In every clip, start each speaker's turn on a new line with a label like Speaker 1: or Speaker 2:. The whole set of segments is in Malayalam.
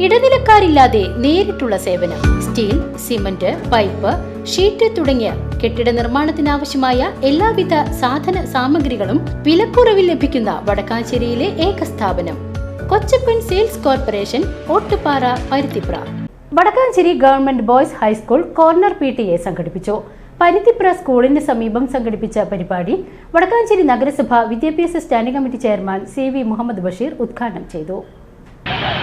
Speaker 1: ഇടനിലക്കാരില്ലാതെ നേരിട്ടുള്ള സേവനം സ്റ്റീൽ സിമന്റ് പൈപ്പ് ഷീറ്റ് തുടങ്ങിയ കെട്ടിട നിർമ്മാണത്തിനാവശ്യമായ എല്ലാവിധ സാധന സാമഗ്രികളും വിലക്കുറവിൽ ലഭിക്കുന്ന വടക്കാഞ്ചേരിയിലെ ഏക സ്ഥാപനം Kochappan sales corporation Ottupara Paruthipra. Vadakkanchery government boys high school corner P T A സംഘടിപ്പിച്ചു. പരുത്തിപ്ര സ്കൂളിന് സമീപം സംഘടിപ്പിച്ച പരിപാടി വടക്കാഞ്ചേരി നഗരസഭ വിദ്യാഭ്യാസ standing committee chairman C V Muhammad Basheer ഉദ്ഘാടനം ചെയ്തു.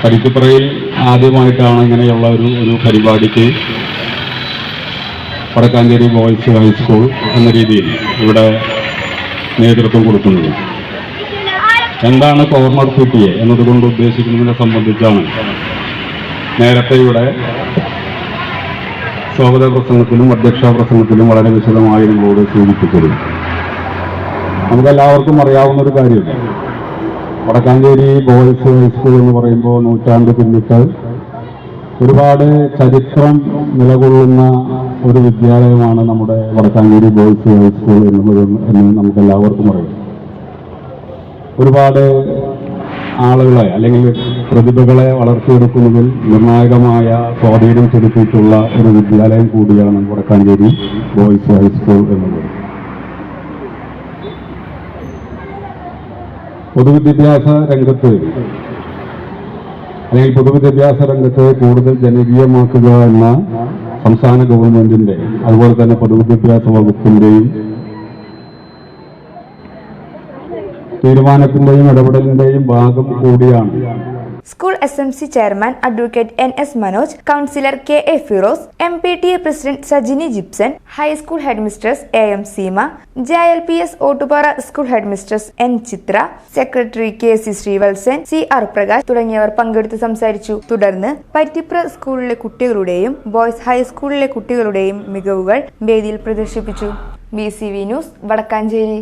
Speaker 2: പരുത്തിപ്പുറയിൽ ആദ്യമായിട്ടാണ് ഇങ്ങനെയുള്ള ഒരു ഒരു പരിപാടിക്ക് വടക്കാഞ്ചേരി ബോയ്സ് ഹൈസ്കൂൾ എന്ന രീതിയിൽ ഇവിടെ നേതൃത്വം കൊടുക്കുന്നത്. എന്താണ് കോർണർ സിറ്റി എന്നതുകൊണ്ട് ഉദ്ദേശിക്കുന്നതിനെ സംബന്ധിച്ചാണ് നേരത്തെ ഇവിടെ സ്വാഗത പ്രസംഗത്തിലും അധ്യക്ഷ പ്രസംഗത്തിലും വളരെ വിശദമായി നിങ്ങളോട് സൂചിപ്പിച്ചത്. നമുക്കെല്ലാവർക്കും അറിയാവുന്ന ഒരു കാര്യം വടക്കാഞ്ചേരി ബോയ്സ് ഹൈസ്കൂൾ എന്ന് പറയുമ്പോൾ നൂറ്റാണ്ട് പിന്നിട്ട് ഒരുപാട് ചരിത്രം നിലകൊള്ളുന്ന ഒരു വിദ്യാലയമാണ് നമ്മുടെ വടക്കാഞ്ചേരി ബോയ്സ് ഹൈസ്കൂൾ എന്നുള്ളത് എന്ന് നമുക്ക് എല്ലാവർക്കും അറിയാം. ഒരുപാട് ആളുകളെ അല്ലെങ്കിൽ പ്രതിഭകളെ വളർത്തിയെടുക്കുന്നതിൽ നിർണായകമായ സ്വാധീനം ചെലുത്തിയിട്ടുള്ള ഒരു വിദ്യാലയം കൂടിയാണ് വടക്കാഞ്ചേരി ബോയ്സ് ഹൈസ്കൂൾ എന്നുള്ളത്. പൊതുവിദ്യാഭ്യാസ രംഗത്ത് അല്ലെങ്കിൽ പൊതുവിദ്യാഭ്യാസ രംഗത്ത് കൂടുതൽ ജനകീയമാക്കുക എന്ന സംസ്ഥാന ഗവൺമെന്റിന്റെ അതുപോലെ തന്നെ പൊതുവിദ്യാഭ്യാസ വകുപ്പിന്റെയും തീരുമാനത്തിന്റെയും ഇടപെടലിന്റെയും ഭാഗം കൂടിയാണ്
Speaker 3: school S M C chairman advocate N S Manoj councillor K A Firoz M P T A president Sajini Gipson high school headmistress A M Seema J L P S Ottupara school headmistress N Chithra secretary K C Sreevalsan C R Prakash തുടങ്ങിയവർ പങ്കെടുത്ത് സംസാരിച്ചു. തുടർന്ന് പറ്റിപ്ര സ്കൂളിലെ കുട്ടികളുടെയും ബോയ്സ് ഹൈസ്കൂളിലെ കുട്ടികളുടെയും മികവുകൾ വേദിയിൽ പ്രദർശിപ്പിച്ചു. B C V news Vadakkanchery.